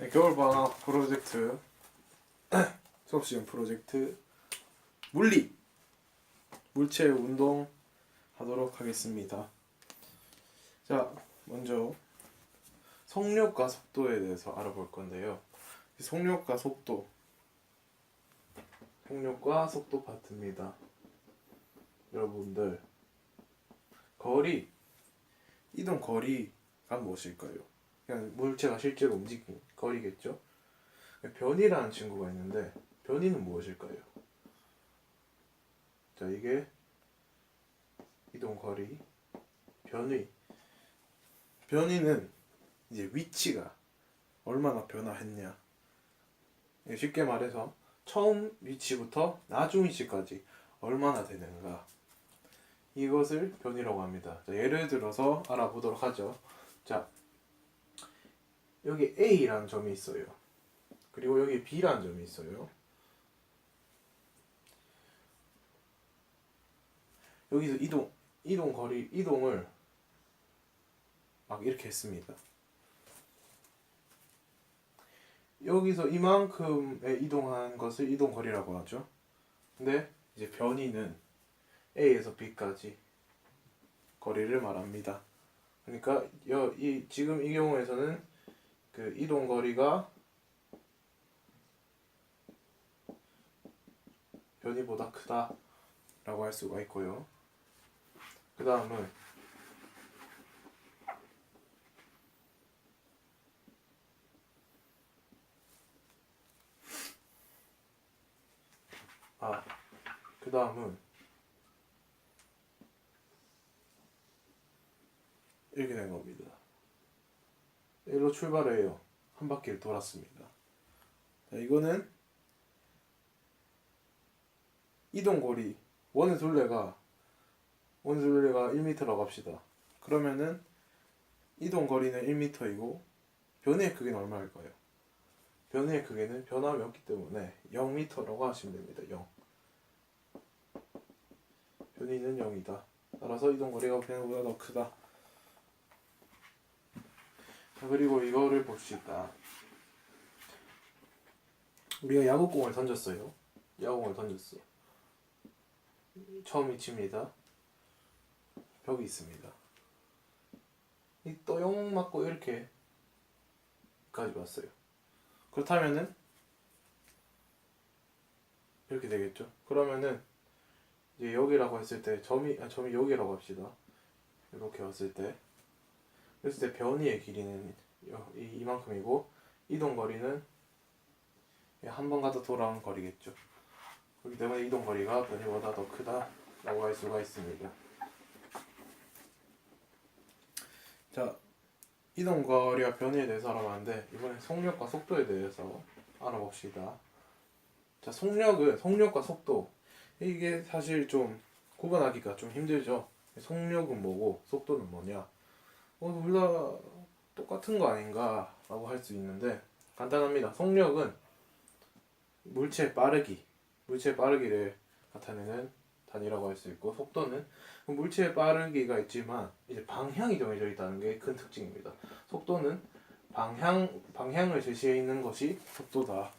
네, 겨울방학 프로젝트 수업시간 프로젝트 물리 물체 운동 하도록 하겠습니다. 자 먼저 속력과 속도에 대해서 알아볼 건데요. 이 속력과 속도 속력과 속도 파트입니다. 여러분들 거리 이동 거리가 무엇일까요? 그냥 물체가 실제로 움직인 거리겠죠. 변이라는 친구가 있는데 변이는 무엇일까요? 자 이게 이동 거리 변이 변이는 이제 위치가 얼마나 변화했냐 쉽게 말해서 처음 위치부터 나중 위치까지 얼마나 되는가 이것을 변이라고 합니다. 자, 예를 들어서 알아보도록 하죠. 자, 여기 A라는 점이 있어요. 그리고 여기 B라는 점이 있어요. 여기서 이동 이동 거리 이동을 막 이렇게 했습니다. 여기서 이만큼의 이동한 것을 이동 거리라고 하죠. 근데 이제 변이는 A에서 B까지 거리를 말합니다. 그러니까 여, 이 지금 이 경우에서는 그 이동 거리가 변이보다 크다 라고 할 수가 있고요. 그 다음은 아, 그 다음은 이렇게 된 겁니다. 일로 출발해요. 한 바퀴를 돌았습니다. 자, 이거는 이동 거리 원의 둘레가 원의 둘레가 1m라고 합시다. 그러면은 이동 거리는 1m이고 변의 크기는 얼마일까요? 변의 크기는 변함이 없기 때문에 0m라고 하시면 됩니다. 0. 변이는 0이다. 따라서 이동 거리가 변보다 더 크다. 자, 그리고 이거를 봅시다. 우리가 야구공을 던졌어요. 야구공을 던졌어. 처음 위치입니다. 벽이 있습니다. 이 또용 맞고 이렇게 까지 왔어요. 그렇다면은 이렇게 되겠죠. 그러면은 이제 여기라고 했을 때 점이 아, 점이 여기라고 합시다. 이렇게 왔을 때 그랬을 때 변이의 길이는 이만큼이고 이동 거리는 한 번 가다 돌아온 거리겠죠. 그렇기 때문에 이동 거리가 변이보다 더 크다라고 할 수가 있습니다. 자, 이동 거리와 변이에 대해서 알아봤는데 이번에 속력과 속도에 대해서 알아봅시다. 자, 속력은 속력과 속도 이게 사실 좀 구분하기가 좀 힘들죠. 속력은 뭐고 속도는 뭐냐? 어, 둘다 똑같은 거 아닌가라고 할 수 있는데 간단합니다. 속력은 물체의 빠르기, 물체의 빠르기를 나타내는 단위라고 할 수 있고 속도는 물체의 빠르기가 있지만 이제 방향이 정해져 있다는 게 큰 특징입니다. 속도는 방향 방향을 제시해 있는 것이 속도다.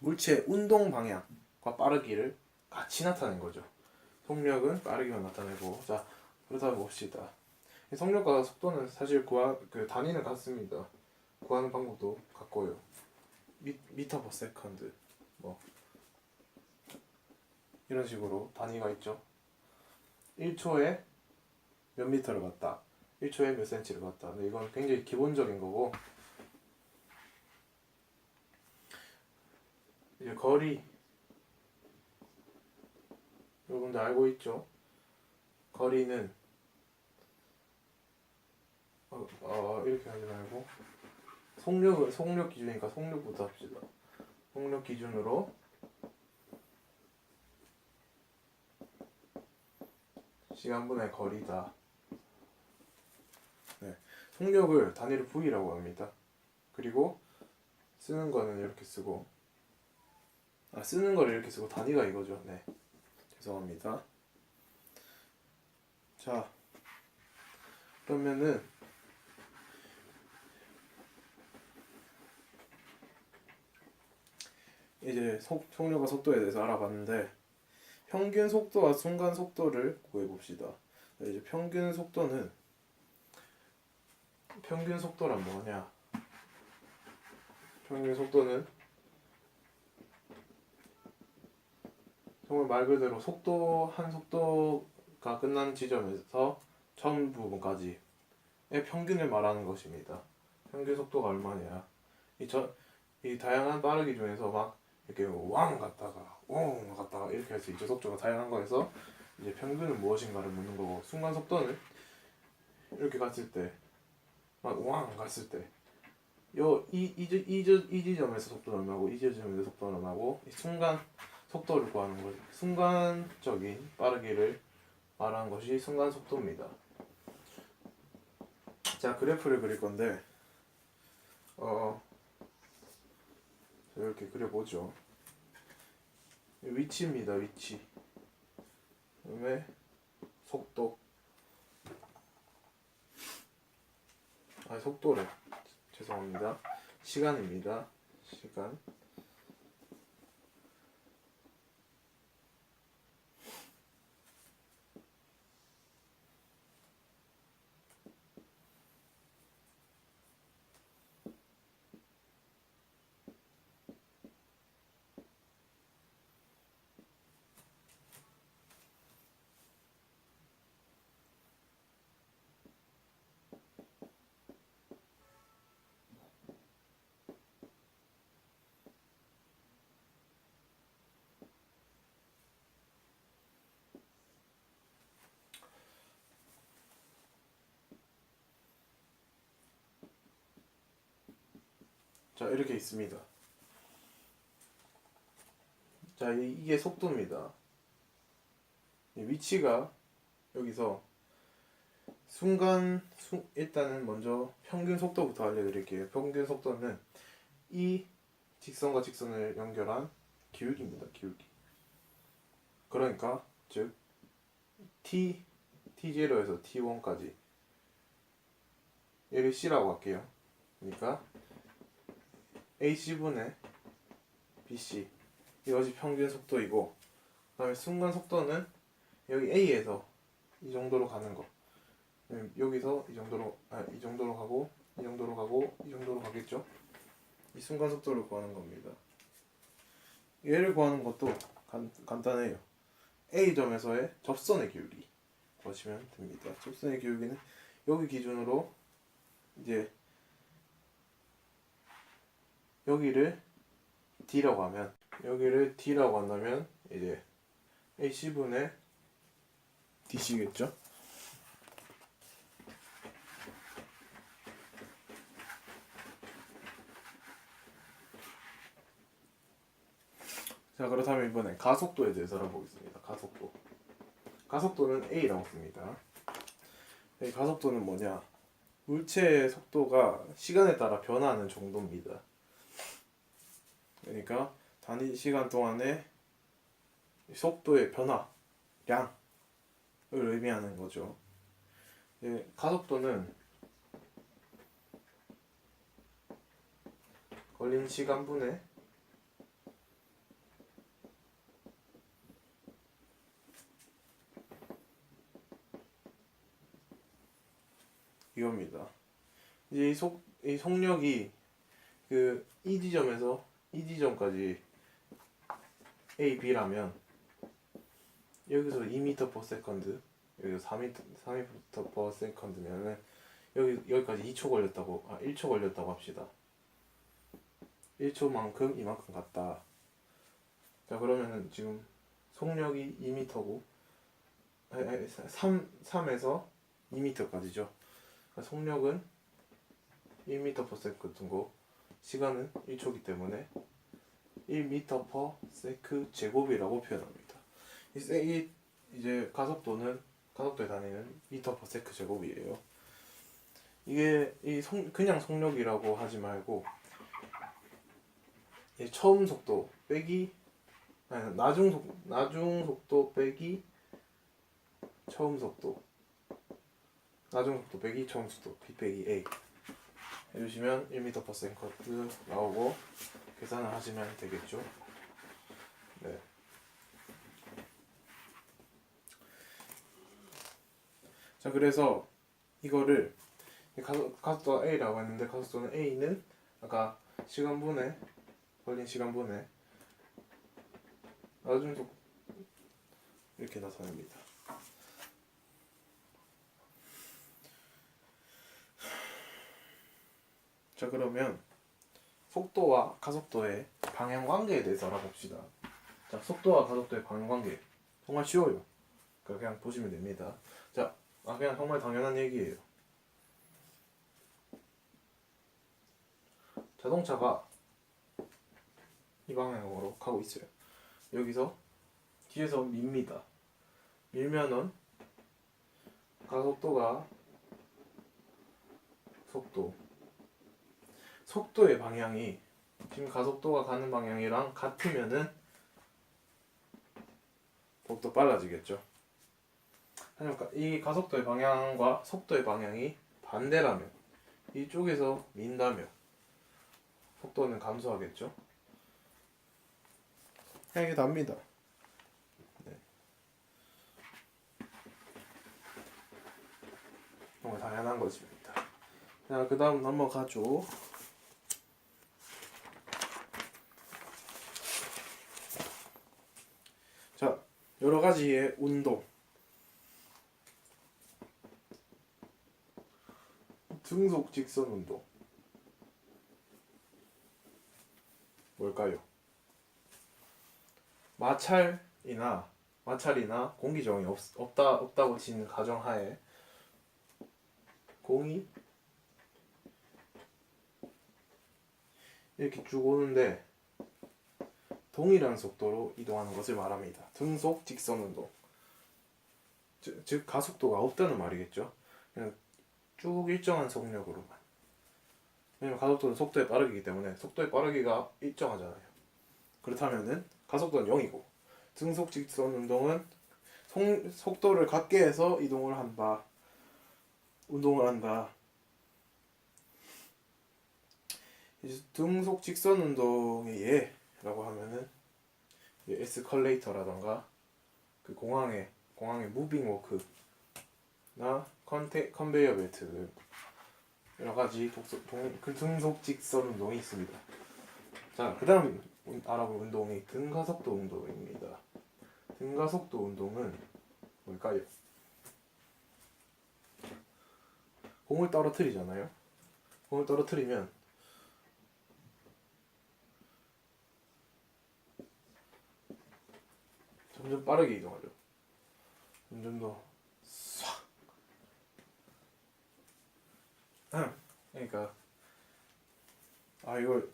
물체의 운동 방향과 빠르기를 같이 나타낸 거죠. 속력은 빠르기만 나타내고 자 그러다 봅시다. 이 속력과 속도는 사실 구하 그 단위는 같습니다. 구하는 방법도 같고요. 미, 미터 퍼 세컨드 뭐 이런 식으로 단위가 있죠. 1초에 몇 미터를 갔다. 1초에 몇 센치를 갔다. 근데 이건 굉장히 기본적인 거고 이제 거리 여러분들 알고 있죠? 거리는 어, 어 이렇게 하지 말고 속력을 속력 기준이니까 속력부터 합시다. 속력 기준으로 시간분의 거리다. 네, 속력을 단위로 V라고 합니다. 그리고 쓰는 거는 이렇게 쓰고 아 쓰는 거를 이렇게 쓰고 단위가 이거죠. 네, 죄송합니다. 자, 그러면은 이제 속, 속력과 속도에 대해서 알아봤는데 평균 속도와 순간 속도를 구해 봅시다. 이제 평균 속도는 평균 속도란 뭐냐? 평균 속도는 정말 말 그대로 속도 한 속도가 끝난 지점에서 처음 부분까지의 평균을 말하는 것입니다. 평균 속도가 얼마냐? 이 저 이 다양한 빠르기 중에서 막 이렇게 왕 갔다가 옹 갔다가 이렇게 할수 있죠. 속도가 다양한 거에서 이제 평균은 무엇인가를 묻는 거고 순간 속도는 이렇게 갔을 때막왕 갔을 때 요이이이 이 지점에서 속도는 얼마고 이 지점에서 속도는 얼마고 이 순간 속도를 구하는 거죠. 순간적인 빠르기를 말하는 것이 순간 속도입니다. 자 그래프를 그릴 건데 어 자, 이렇게 그려보죠. 위치입니다. 위치. 그다음에 속도. 아 속도래. 죄송합니다. 시간입니다. 시간. 자 이렇게 있습니다. 자 이- 이게 속도입니다. 이 위치가 여기서 순간 수, 일단은 먼저 평균 속도부터 알려드릴게요. 평균 속도는 이 직선과 직선을 연결한 기울기입니다. 기울기. 그러니까 즉 t t0에서 t1까지 얘를 c라고 할게요. 그러니까 AC분의 BC 이것이 평균 속도이고 그 다음에 순간 속도는 여기 A에서 이 정도로 가는 거. 음, 여기서 이 정도로 아, 이 정도로 가고 이 정도로 가고 이 정도로 가겠죠? 이 순간 속도를 구하는 겁니다. 얘를 구하는 것도 간, 간단해요. A 점에서의 접선의 기울기. 구하시면 됩니다. 접선의 기울기는 여기 기준으로 이제 여기를 D라고 하면 여기를 D라고 한다면 이제 AC분의 DC겠죠? 자 그렇다면 이번에 가속도에 대해서 알아보겠습니다. 가속도 가속도는 A라고 씁니다. 이 가속도는 뭐냐? 물체의 속도가 시간에 따라 변화하는 정도입니다. 그러니까 단위 시간 동안의 속도의 변화, 량을 의미하는 거죠. 예, 가속도는 걸린 시간분의 이겁니다. 이제 이 속, 이 속력이 그 이 지점에서 이 지점까지 A, B라면 여기서 2m per second 여기서 4m 4m per second면은 여기 여기까지 2초 걸렸다고 아 1초 걸렸다고 합시다. 1초만큼 이만큼 갔다. 자 그러면은 지금 속력이 2m고 3 3에서 2m까지죠. 그러니까 속력은 1m per second고 시간은 1초기 때문에 1m per sec 제곱이라고 표현합니다. 이, 세- 이 이제 가속도는 가속도의 단위는 m per sec 제곱이에요. 이게 이 속, 그냥 속력이라고 하지 말고 이 처음 속도 빼기 아니 나중 속 나중 속도 빼기 처음 속도 나중 속도 빼기 처음 속도 b 빼기 a 해주시면 1m per second 나오고 계산을 하시면 되겠죠. 네. 자 그래서 이거를 가속, 가속도가 A라고 했는데 가속도는 A는 아까 시간분에 걸린 시간분에 나중 속 이렇게 나타냅니다. 자 그러면 속도와 가속도의 방향 관계에 대해서 알아봅시다. 자 속도와 가속도의 방향 관계 정말 쉬워요. 그냥 보시면 됩니다. 자 아, 그냥 정말 당연한 얘기예요. 자동차가 이 방향으로 가고 있어요. 여기서 뒤에서 밉니다. 밀면은 가속도가 속도 속도의 방향이 지금 가속도가 가는 방향이랑 같으면은 더욱더 빨라지겠죠. 이 가속도의 방향과 속도의 방향이 반대라면 이쪽에서 민다면 속도는 감소하겠죠. 그냥 이게 답니다. 네. 정말 당연한 것입니다. 자, 그 다음 넘어가죠. 자, 여러 가지의 운동. 등속 직선 운동. 뭘까요? 마찰이나 마찰이나 공기 저항이 없, 없다 없다고 치는 가정하에 공이 이렇게 쭉 오는데 동일한 속도로 이동하는 것을 말합니다. 등속 직선 운동. 즉, 즉 가속도가 없다는 말이겠죠. 그냥 쭉 일정한 속력으로만. 왜냐면 가속도는 속도의 빠르기이기 때문에 속도의 빠르기가 일정하잖아요. 그렇다면은 가속도는 0이고 등속 직선 운동은 속, 속도를 갖게 해서 이동을 한다. 운동을 한다. 이제 등속 직선 운동의 예 라고 하면은 이 에스컬레이터라던가 그 공항의 공항의 무빙 워크나 컨테 컨베이어 벨트 등 여러 가지 독소, 동, 그 등속 직선 운동이 있습니다. 자, 그다음 운- 알아볼 운동이 등가속도 운동입니다. 등가속도 운동은 뭘까요? 공을 떨어뜨리잖아요. 공을 떨어뜨리면 점점 빠르게 이동하죠. 점점 더 싹. 그러니까 아 이걸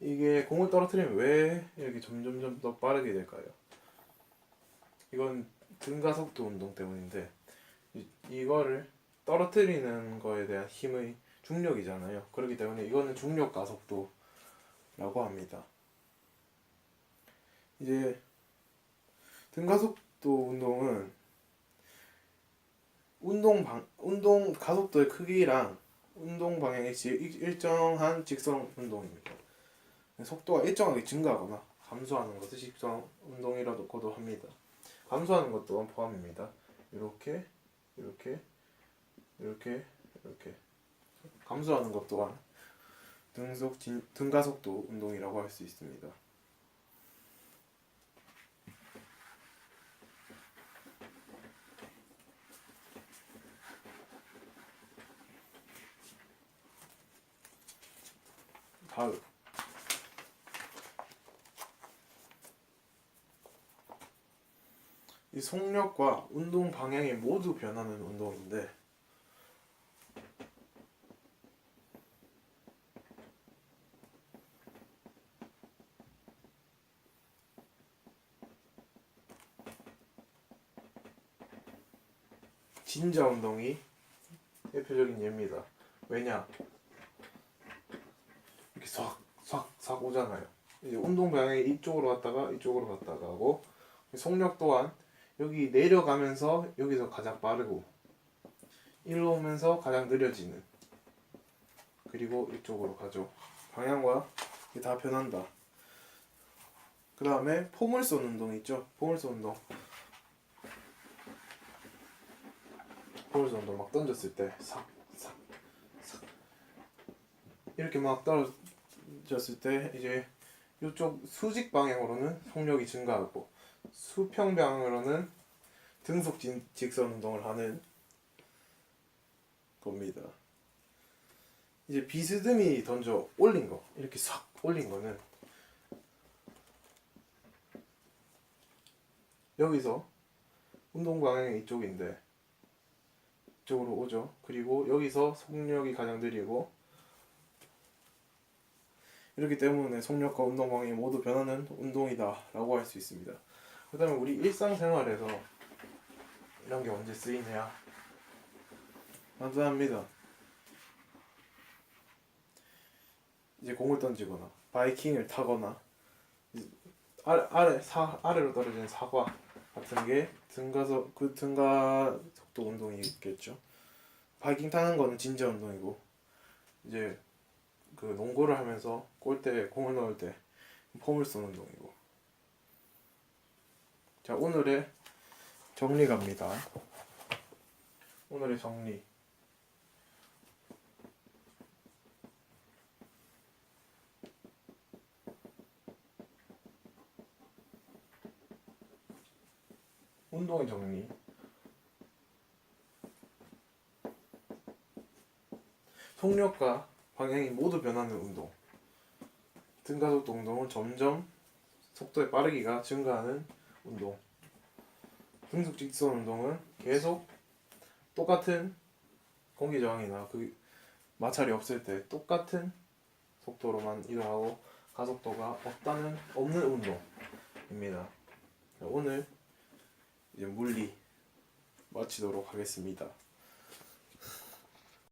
이게 공을 떨어뜨리면 왜 이렇게 점점점 더 빠르게 될까요? 이건 등가속도 운동 때문인데 이, 이거를 떨어뜨리는 거에 대한 힘의 중력이잖아요. 그렇기 때문에 이거는 중력 가속도라고 합니다. 이제 등가속도 운동은 운동 방 운동 가속도의 크기랑 운동 방향의 지- 일- 일정한 직선 운동입니다. 속도가 일정하게 증가하거나 감소하는 것을 직선 운동이라고도 합니다. 감소하는 것 또한 포함입니다. 이렇게 이렇게 이렇게 이렇게 감소하는 것 또한 등속 진, 등가속도 운동이라고 할 수 있습니다. 다음 이 속력과 운동 방향이 모두 변하는 운동인데 진자 운동이 대표적인 예입니다. 왜냐? 이렇게 싹싹싹 오잖아요. 이제 운동 방향이 이쪽으로 갔다가 이쪽으로 갔다가 하고 속력 또한 여기 내려가면서 여기서 가장 빠르고 일로 오면서 가장 느려지는 그리고 이쪽으로 가죠. 방향과 다 변한다. 그 다음에 포물선 운동 있죠? 포물선 운동. 포물선 운동 막 던졌을 때 삭, 삭, 삭. 이렇게 막 떨어졌을 때 이제 이쪽 수직 방향으로는 속력이 증가하고 수평 방향으로는 등속 진- 직선 운동을 하는 겁니다. 이제 비스듬히 던져 올린 거 이렇게 싹 올린 거는 여기서 운동 방향이 이쪽인데 이쪽으로 오죠. 그리고 여기서 속력이 가장 느리고 이렇기 때문에 속력과 운동 방향이 모두 변하는 운동이다 라고 할 수 있습니다. 그 다음에 우리 일상생활에서 이런 게 언제 쓰이냐? 간단합니다. 이제 공을 던지거나 바이킹을 타거나 아래 아래 사 아래로 떨어지는 사과 같은 게 등가서 그 등가 속도 운동이겠죠. 바이킹 타는 거는 진짜 운동이고 이제 그 농구를 하면서 골대에 공을 넣을 때 폼을 쏘는 운동이고. 자 오늘의 정리 갑니다. 오늘의 정리. 운동의 정리. 속력과 방향이 모두 변하는 운동. 등가속도 운동은 점점 속도의 빠르기가 증가하는 운동. 등속 직선 운동은 계속 똑같은 공기 저항이나 그 마찰이 없을 때 똑같은 속도로만 이동하고 가속도가 없다는 없는 운동입니다. 자, 오늘 이제 물리 마치도록 하겠습니다.